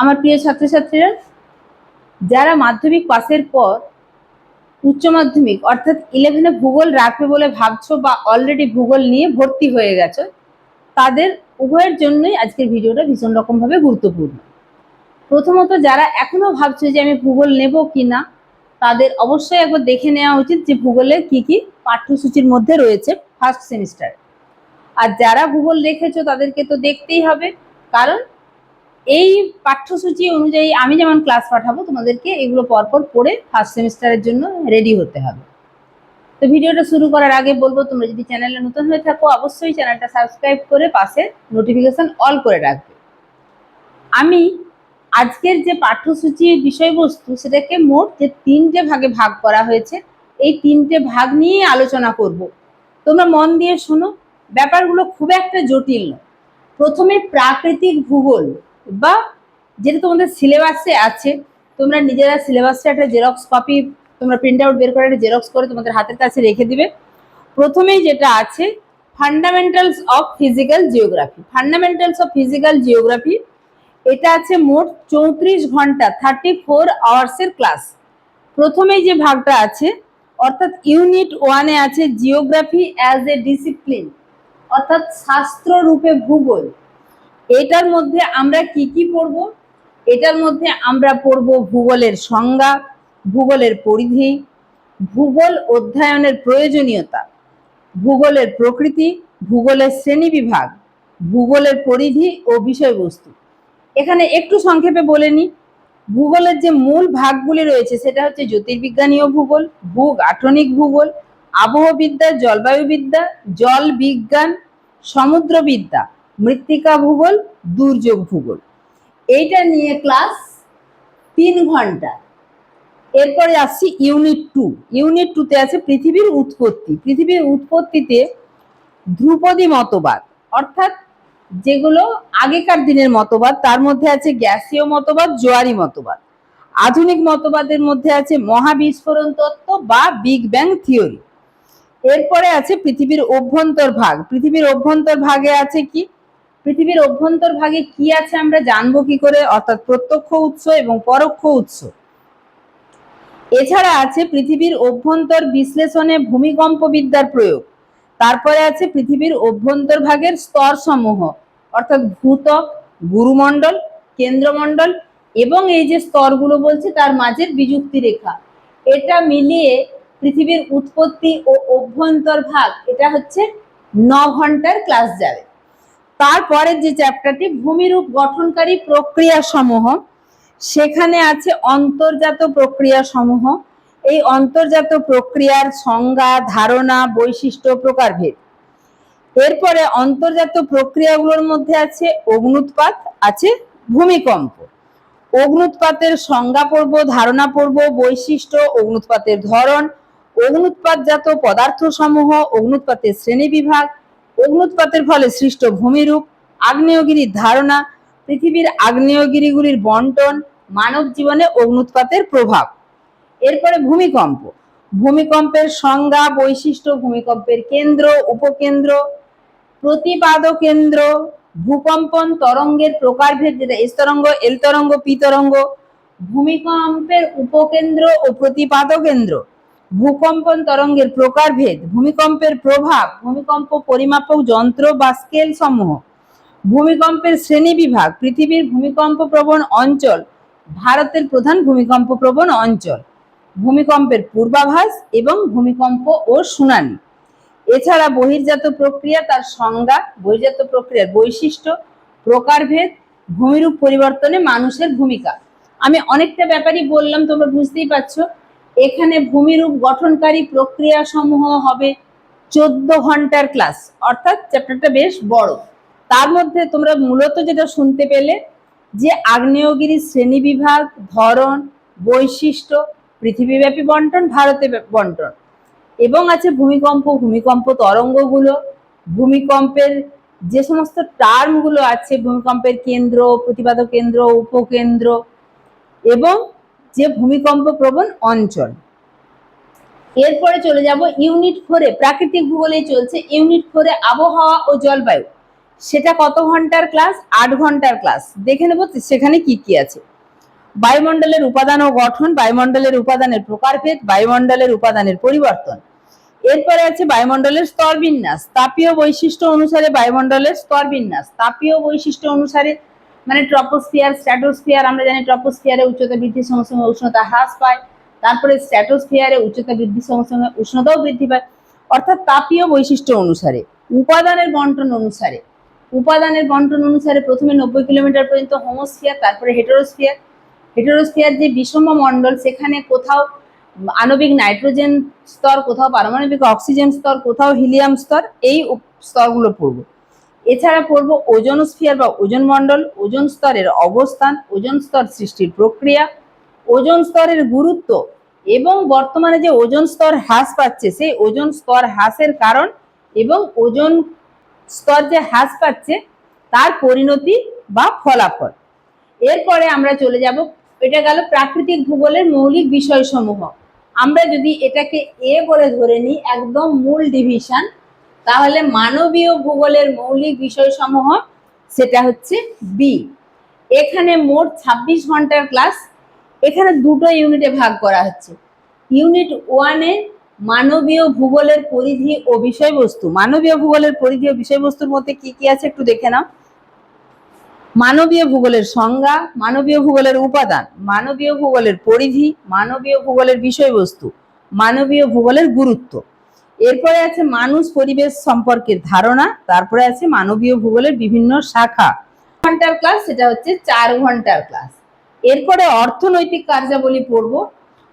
আমার প্রিয় ছাত্রছাত্রীরা, যারা মাধ্যমিক পাসের পর উচ্চ মাধ্যমিক, অর্থাৎ ইলেভেনে ভূগোল রাখবে বলে ভাবছ বা অলরেডি ভূগোল নিয়ে ভর্তি হয়ে গেছো, তাদের উভয়ের জন্যই আজকের ভিডিওটা ভীষণ রকমভাবে গুরুত্বপূর্ণ। প্রথমত যারা এখনও ভাবছ যে আমি ভূগোল নেব কি না তাদের অবশ্যই একবার দেখে নেওয়া উচিত যে ভূগোলের কি কি পাঠ্যসূচির মধ্যে রয়েছে ফার্স্ট সেমিস্টার আর যারা ভূগোল রেখেছো তাদেরকে তো দেখতেই হবে, কারণ এই পাঠ্যসূচি অনুযায়ী আমি যেমন ক্লাস পাঠাবো, তোমাদেরকে এগুলো পরপর পড়ে ফার্স্ট সেমিস্টারের জন্য রেডি হতে হবে। তো ভিডিওটা শুরু করার আগে বলব, তোমরা যদি চ্যানেলে নতুন হয়ে থাকো, অবশ্যই চ্যানেলটা সাবস্ক্রাইব করে পাশে নোটিফিকেশন অল করে রাখবে। আমি আজকের যে পাঠ্যসূচির বিষয়বস্তু, সেটাকে মোট যে তিনটে ভাগে ভাগ করা হয়েছে, এই তিনটে ভাগ নিয়ে আলোচনা করব। তোমরা মন দিয়ে শোনো, ব্যাপারগুলো খুব একটা জটিল নয়। প্রথমে প্রাকৃতিক ভূগোল। বা যেটা তোমাদের সিলেবাসে আছে, তোমরা নিজেরা সিলেবাসটা একটা জেরক্স কপি তোমরা প্রিন্ট আউট বের করে একটা জেরক্স করে তোমাদের হাতের কাছে রেখে দিবে। প্রথমেই যেটা আছে fundamentals of physical geography fundamentals of physical geography এটা আছে মোট চৌত্রিশ ঘণ্টা থার্টি ফোর আওয়ার্সের ক্লাস প্রথমেই যে ভাগটা আছে, অর্থাৎ ইউনিট ওয়ানে আছে জিওগ্রাফি অ্যাজ এ ডিসিপ্লিন অর্থাৎ শাস্ত্র রূপে ভূগোল। এটার মধ্যে আমরা কি কি পড়ব? এটার মধ্যে আমরা পড়ব ভূগোলের সংজ্ঞা, ভূগোলের পরিধি, ভূগোল অধ্যয়নের প্রয়োজনীয়তা, ভূগোলের প্রকৃতি, ভূগোলের শ্রেণি বিভাগ ভূগোলের পরিধি ও বিষয়বস্তু। এখানে একটু সংক্ষেপে বলে নিই। ভূগোলের যে মূল ভাগগুলি রয়েছে, সেটা হচ্ছে জ্যোতির্বিজ্ঞানীয় ভূগোল ভূগাঠনিক ভূগোল, আবহবিদ্যা, জলবায়ুবিদ্যা, জল বিজ্ঞান, সমুদ্রবিদ্যা মৃত্তিকা ভূগোল, দুর্যোগ ভূগোল। এইটা নিয়ে ক্লাস তিন ঘণ্টা। এরপরে আসছি ইউনিট টু ইউনিট টুতে আছে পৃথিবীর উৎপত্তি। পৃথিবীর উৎপত্তিতে ধ্রুপদী মতবাদ, অর্থাৎ যেগুলো আগেকার দিনের মতবাদ, তার মধ্যে আছে গ্যাসীয় মতবাদ, জোয়ারি মতবাদ। আধুনিক মতবাদের মধ্যে আছে মহাবিস্ফোরণ তত্ত্ব বা বিগ ব্যাং থিওরি। এরপরে আছে পৃথিবীর অভ্যন্তর ভাগ। পৃথিবীর অভ্যন্তর ভাগে আছে কি? পৃথিবীর অভ্যন্তর ভাগে কি আছে আমরা জানব কি করে? অর্থাৎ প্রত্যক্ষ উৎস এবং পরোক্ষ উৎস। এছাড়া আছে পৃথিবীর অভ্যন্তর বিশ্লেষণে ভূমিকম্প বিদ্যার প্রয়োগ। তারপরে আছে পৃথিবীর অভ্যন্তর ভাগের স্তর সমূহ অর্থাৎ ভূতক গুরুমণ্ডল, কেন্দ্রমণ্ডল এবং এই যে স্তরগুলো বলছে তার মাঝের বিযুক্তি রেখা। এটা মিলিয়ে পৃথিবীর উৎপত্তি ও অভ্যন্তর ভাগ, এটা হচ্ছে ন ঘণ্টার ক্লাস যাবে। তারপরের যে চ্যাপ্টারটি ভূমিরূপ গঠনকারী প্রক্রিয়া সমূহ সেখানে আছে অন্তর্জাত প্রক্রিয়া সমূহ এই অন্তর্জাত প্রক্রিয়ার সংজ্ঞা, ধারণা, বৈশিষ্ট্য, প্রকারভেদ। এরপরে অন্তর্জাত প্রক্রিয়াগুলোর মধ্যে আছে অগ্নুৎপাত, আছে ভূমিকম্প। অগ্নুৎপাতের সংজ্ঞা পড়ব ধারণা পড়ব বৈশিষ্ট্য, অগ্নুৎপাতের ধরন, অগ্নুৎপাতজাত পদার্থ সমূহ অগ্নুৎপাতের শ্রেণীবিভাগ অগ্নুৎপাতের ফলে সৃষ্ট ভূমিরূপ, আগ্নেয়গিরির ধারণা, পৃথিবীর আগ্নেয়গিরিগুলির বন্টন, মানব জীবনে অগ্নুৎপাতের প্রভাব। এরপরে ভূমিকম্প। ভূমিকম্পের সংজ্ঞা, বৈশিষ্ট্য, ভূমিকম্পের কেন্দ্র, উপকেন্দ্র প্রতিপাদ কেন্দ্র ভূকম্পন, তরঙ্গের প্রকারভেদ, যেটা এস তরঙ্গ এল তরঙ্গ পি তরঙ্গ, ভূমিকম্পের উপকেন্দ্র ও প্রতিপাদ কেন্দ্র ভূকম্পন তরঙ্গের প্রকারভেদ, ভূমিকম্পের প্রভাব, ভূমিকম্প পরিমাপক যন্ত্র বা স্কেল সমূহ, ভূমিকম্পের শ্রেণীবিভাগ পৃথিবীর ভূমিকম্প প্রবণ অঞ্চল, ভারতের প্রধান ভূমিকম্প প্রবণ অঞ্চল, ভূমিকম্পের পূর্বাভাস এবং ভূমিকম্প ও শুনানি এছাড়া বহির্জাত প্রক্রিয়া তার সংজ্ঞা, বহির্জাত প্রক্রিয়ার বৈশিষ্ট্য, প্রকারভেদ, ভূমিরূপ পরিবর্তনে মানুষের ভূমিকা। আমি অনেকটা ব্যাপারই বললাম, তোমরা বুঝতেই পারছ। এখানে ভূমিরূপ গঠনকারী প্রক্রিয়া সমূহ হবে চোদ্দ ঘণ্টার ক্লাস, অর্থাৎ চ্যাপ্টারটা বেশ বড়। তার মধ্যে তোমরা মূলত যেটা শুনতে পেলে যে আগ্নেয়গিরির শ্রেণীবিভাগ, ধরন, বৈশিষ্ট্য, পৃথিবীব্যাপী বন্টন, ভারতে বন্টন। এবং আছে ভূমিকম্প ভূমিকম্প তরঙ্গগুলো, ভূমিকম্পের যে সমস্ত টার্মগুলো আছে, ভূমিকম্পের কেন্দ্র প্রতিপাদক কেন্দ্র উপকেন্দ্র, এবং যে ভূমিকম্প প্রবণ অঞ্চল। এরপরে চলে যাব ইউনিট ফোরে। প্রাকৃতিক ভূগোলে চলছে ইউনিট ফোরে আবহাওয়া ও জলবায়ু। সেটা কত ঘণ্টার ক্লাস? আট ঘণ্টার ক্লাস। দেখে নেব সেখানে কি কি আছে। বায়ুমণ্ডলের উপাদান ও গঠন, বায়ুমণ্ডলের উপাদানের প্রকারভেদ, বায়ুমণ্ডলের উপাদানের পরিবর্তন। এরপরে আছে বায়ুমণ্ডলের স্তর বিন্যাস তাপীয় বৈশিষ্ট্য অনুসারে বায়ুমণ্ডলের স্তর বিন্যাস তাপীয় বৈশিষ্ট্য অনুসারে মানে ট্রপোস্ফিয়ার স্ট্যাটোস্ফিয়ার আমরা জানি ট্রপোস্ফিয়ারে উচ্চতা বৃদ্ধির সঙ্গে সঙ্গে উষ্ণতা হ্রাস পায়। তারপরে স্ট্যাটোস্ফিয়ারে উচ্চতা বৃদ্ধির সঙ্গে সঙ্গে উষ্ণতাও বৃদ্ধি পায়। অর্থাৎ তাপীয় বৈশিষ্ট্য অনুসারে, উপাদানের বন্টন অনুসারে, উপাদানের বন্টন অনুসারে প্রথমে নব্বই কিলোমিটার পর্যন্ত হোমোস্ফিয়ার তারপরে হেটেরোস্ফিয়ার হেটেরোস্ফিয়ার যে বিষম মণ্ডল, সেখানে কোথাও আণবিক নাইট্রোজেন স্তর, কোথাও পারমাণবিক অক্সিজেন স্তর, কোথাও হিলিয়াম স্তর, এই স্তরগুলো পড়ব। এছাড়া পড়ব ওজন স্ফিয়ার বা ওজন মণ্ডল ওজন স্তরের অবস্থান ওজন স্তর সৃষ্টির প্রক্রিয়া ওজন স্তরের গুরুত্ব এবং বর্তমানে যে ওজন স্তর হ্রাস পাচ্ছে, সেই ওজন স্তর হ্রাসের কারণ এবং ওজন স্তর যে হ্রাস পাচ্ছে, তার পরিণতি বা ফলাফল। এরপরে আমরা চলে যাব, এটা গেল প্রাকৃতিক ভূগোলের মৌলিক বিষয়সমূহ। আমরা যদি এটাকে এ বলে ধরে নিই, একদম মূল ডিভিশন তাহলে মানবীয় ভূগোলের মৌলিক বিষয়সমূহ সেটা হচ্ছে বি এখানে মোট ছাব্বিশ ঘণ্টার ক্লাস এখানে দুটো ইউনিটে ভাগ করা হচ্ছে। ইউনিট ওয়ানে মানবীয় ভূগোলের পরিধি ও বিষয়বস্তু। মানবীয় ভূগোলের পরিধি ও বিষয়বস্তুর মধ্যে কি কি আছে একটু দেখে নাও। মানবীয় ভূগোলের সংজ্ঞা, মানবীয় ভূগোলের উপাদান, মানবীয় ভূগোলের পরিধি, মানবীয় ভূগোলের বিষয়বস্তু, মানবীয় ভূগোলের গুরুত্ব। এরপরে আছে মানুষ পরিবেশ সম্পর্কের ধারণা, তারপরে আছে মানবীয় ভূগোলের বিভিন্ন শাখা। ঘণ্টার ক্লাস সেটা হচ্ছে চার ঘণ্টার ক্লাস এরপরে অর্থনৈতিক কার্যাবলী পড়ব।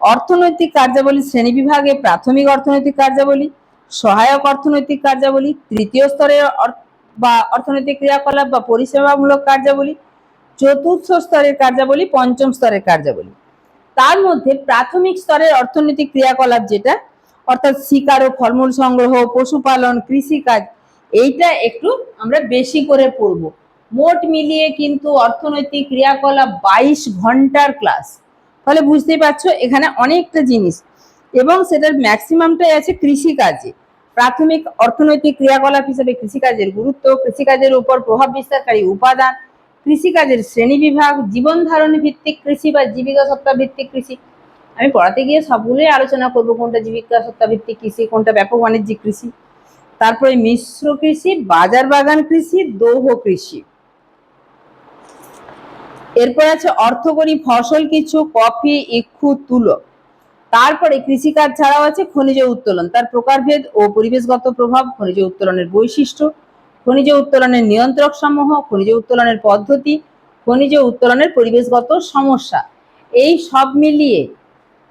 অর্থনৈতিক কার্যাবলী শ্রেণীবিভাগে, প্রাথমিক অর্থনৈতিক কার্যাবলী, সহায়ক অর্থনৈতিক কার্যাবলী, তৃতীয় স্তরের বা অর্থনৈতিক ক্রিয়াকলাপ বা পরিষেবামূলক কার্যাবলী, চতুর্থ স্তরের কার্যাবলী, পঞ্চম স্তরের কার্যাবলী। তার মধ্যে প্রাথমিক স্তরের অর্থনৈতিক ক্রিয়াকলাপ যেটা অর্থাৎ শিকার ও ফলমূল সংগ্রহ, পশুপালন, কৃষিকাজ, এইটা একটু আমরা বেশি করে পড়ব। মোট মিলিয়ে কিন্তু অর্থনৈতিক ক্রিয়াকলাপ বাইশ ঘণ্টার ক্লাস। ফলে বুঝতেই পারছ এখানে অনেকটা জিনিস। এবং সেটার ম্যাক্সিমামটাই আছে কৃষিকাজে। প্রাথমিক অর্থনৈতিক ক্রিয়াকলাপ হিসেবে কৃষিকাজের গুরুত্ব, কৃষিকাজের উপর প্রভাব বিস্তারকারী উপাদান, কৃষিকাজের শ্রেণীবিভাগ জীবন ধারণ ভিত্তিক কৃষি বা জীবিকা সত্তা ভিত্তিক কৃষি আমি পড়াতে গিয়ে সবগুলোই আলোচনা করব, কোনটা জীবিকা সত্তা ভিত্তিক কৃষি, কোনটা ব্যাপক বাণিজ্যিক কৃষি। তারপরে মিশ্র কৃষি, বাজার বাগান কৃষি, দৌহ কৃষি। এরপর আছে অর্থকরী ফসল কিছু, কফি, ইক্ষু, তুলো। তারপরে কৃষিকাজ ছাড়াও আছে খনিজ উত্তোলন। তার প্রকারভেদ ও পরিবেশগত প্রভাব, খনিজ উত্তোলনের বৈশিষ্ট্য, খনিজ উত্তোলনের নিয়ন্ত্রক সমূহ, খনিজ উত্তোলনের পদ্ধতি, খনিজ উত্তোলনের পরিবেশগত সমস্যা। এই সব মিলিয়ে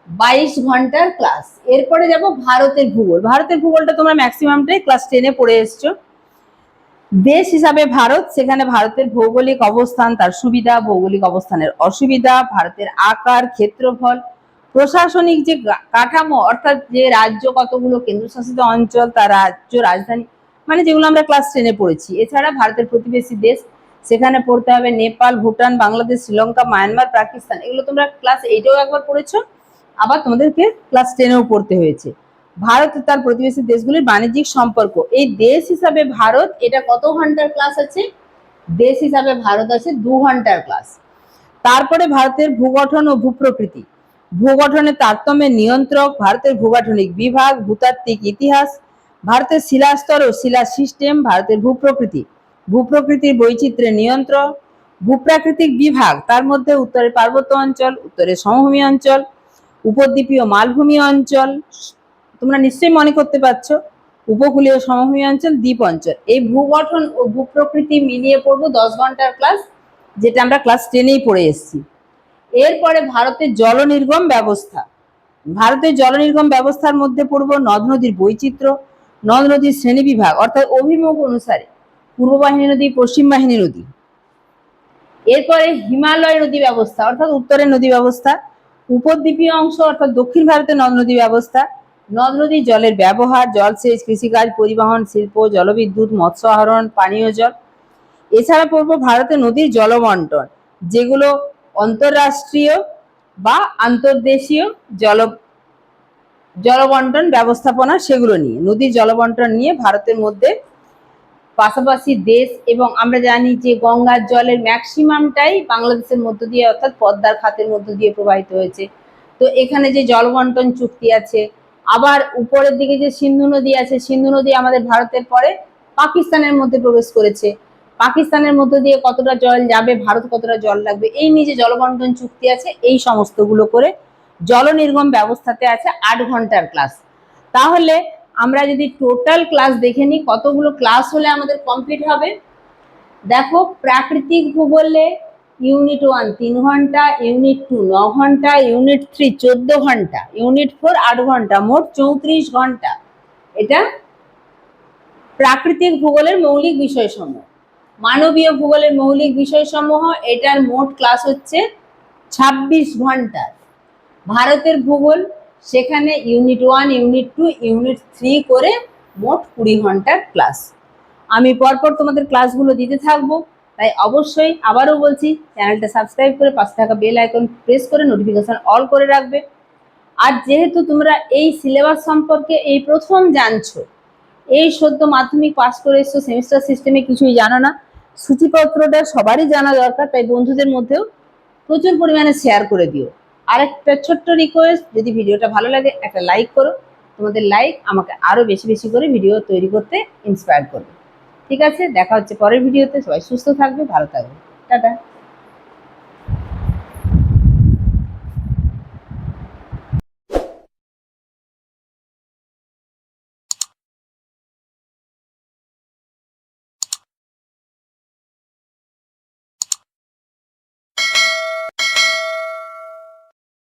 বাইশ ঘণ্টার ক্লাস এরপরে যাব ভারতের ভূগোল। ভারতের ভূগোলটা তোমরা ম্যাক্সিমামটাই ক্লাস টেনে পড়ে এসছো। দেশ হিসাবে ভারত, সেখানে ভারতের ভৌগোলিক অবস্থান, তার সুবিধা, ভৌগোলিক অবস্থানের অসুবিধা, ভারতের আকার, ক্ষেত্রফল, প্রশাসনিক যে কাঠামো, অর্থাৎ যে রাজ্য কতগুলো কেন্দ্রশাসিত অঞ্চল, তার রাজ্য রাজধানী মানে যেগুলো আমরা ক্লাস টেনে পড়েছি। এছাড়া ভারতের প্রতিবেশী দেশ, সেখানে পড়তে হবে নেপাল, ভুটান, বাংলাদেশ, শ্রীলঙ্কা, মায়ানমার, পাকিস্তান। এগুলো তোমরা ক্লাস এইটেও একবার পড়েছো। আবার তোমাদেরকে ক্লাস টেনেও পড়তে হয়েছে। ভারত তার প্রতিবেশী দেশগুলির বাণিজ্যিক সম্পর্ক। এই দেশ হিসাবে ভারত, এটা কত ঘণ্টার ক্লাস আছে? দেশ হিসাবে ভারত আছে দু ঘণ্টার ক্লাস তারপরে ভারতের ভূগঠন ও ভূপ্রকৃতি। ভূগঠনের তারতম্যের নিয়ন্ত্রক, ভারতের ভূগঠনিক বিভাগ, ভূতাত্ত্বিক ইতিহাস, ভারতের শিলাস্তর ও শিলা সিস্টেম, ভারতের ভূপ্রকৃতি। ভূপ্রকৃতির বৈচিত্র্যের নিয়ন্ত্রক, ভূপ্রাকৃতিক বিভাগ, তার মধ্যে উত্তরে পার্বত্য অঞ্চল উত্তরে সমভূমি অঞ্চল উপদ্বীপীয় মালভূমি অঞ্চল, তোমরা নিশ্চয়ই মনে করতে পারছ, উপকূলীয় সমভূমি অঞ্চল, দ্বীপ অঞ্চল। এই ভূগঠন ও ভূপ্রকৃতি মিলিয়ে পড়ব দশ ঘণ্টার ক্লাস যেটা আমরা ক্লাস টেনেই পড়ে এসেছি। এরপরে ভারতের জল নির্গম ব্যবস্থা। ভারতের জল নির্গম ব্যবস্থার মধ্যে পড়ব নদ নদীর বৈচিত্র্য, নদ নদীর শ্রেণীবিভাগ অর্থাৎ অভিমুখ অনুসারে পূর্ব বাহিনী নদী, পশ্চিম বাহিনী নদী। এরপরে হিমালয় নদী ব্যবস্থা, অর্থাৎ উত্তরের নদী ব্যবস্থা। উপদ্বীপীয় অংশ অর্থাৎ দক্ষিণ ভারতের নদ নদী ব্যবস্থা নদ নদীর জলের ব্যবহার জলসেচ কৃষিকাজ, পরিবহন, শিল্প, জলবিদ্যুৎ, মৎস্য আহরণ, পানীয় জল। এছাড়া পড়ব ভারতের নদীর জলবন্টন, যেগুলো অন্তর্রাষ্ট্রীয় বা আন্তর্দেশীয় জল, জলবন্টন ব্যবস্থাপনা, সেগুলো নিয়ে, নদীর জলবন্টন নিয়ে ভারতের মধ্যে পাশাপাশি দেশ এবং আমরা জানি যে গঙ্গার জলের ম্যাক্সিমামটাই বাংলাদেশের মধ্য দিয়ে অর্থাৎ পদ্মার খাতের মধ্য দিয়ে প্রবাহিত হয়েছে। তো এখানে যে জল বন্টন চুক্তি আছে, আবার উপরের দিকে যে সিন্ধু নদী আছে, সিন্ধু নদী আমাদের ভারতের পরে পাকিস্তানের মধ্যে প্রবেশ করেছে। পাকিস্তানের মধ্য দিয়ে কতটা জল যাবে, ভারত কতটা জল লাগবে, এই নিয়ে যে জলবন্টন চুক্তি আছে, এই সমস্তগুলো করে জল নির্গম ব্যবস্থাতে আছে আট ঘণ্টার ক্লাস তাহলে আমরা যদি টোটাল ক্লাস দেখে নিই, কতগুলো ক্লাস হলে আমাদের কমপ্লিট হবে? দেখো, প্রাকৃতিক ভূগোলে ইউনিট ওয়ান তিন ঘণ্টা ইউনিট টু ন ঘণ্টা ইউনিট থ্রি চোদ্দ ঘণ্টা ইউনিট ফোর আট ঘণ্টা, মোট চৌত্রিশ ঘণ্টা। এটা প্রাকৃতিক ভূগোলের মৌলিক বিষয়সমূহ। মানবীয় ভূগোলের মৌলিক বিষয়সমূহ, এটার মোট ক্লাস হচ্ছে ছাব্বিশ ঘণ্টা। ভারতের ভূগোল সেখানে unit one unit two unit three করে মোট কুড়ি ঘণ্টার ক্লাস আমি পরপর তোমাদের ক্লাসগুলো দিতে থাকব, তাই অবশ্যই আবারও বলছি চ্যানেলটা সাবস্ক্রাইব করে পাশে থাকা বেল আইকন প্রেস করে নোটিফিকেশন অল করে রাখবে। আর যেহেতু তোমরা এই সিলেবাস সম্পর্কে এই প্রথম জানছো, এই সদ্য মাধ্যমিক পাস করে এসছো সেমিস্টার সিস্টেমে কিছুই জানো না, সূচিপত্রটা সবারই জানা দরকার, তাই বন্ধুদের মধ্যেও প্রচুর পরিমাণে শেয়ার করে দিও। আর একটা ছোট্ট রিকোয়েস্ট যদি ভিডিওটা ভালো লাগে, একটা লাইক করো। তোমাদের লাইক আমাকে আরও বেশি বেশি করে ভিডিও তৈরি করতে ইন্সপায়ার করবে। ঠিক আছে? দেখা হচ্ছে পরের ভিডিওতে সবাই সুস্থ থাকবে, ভালো থাকবে। টাটা।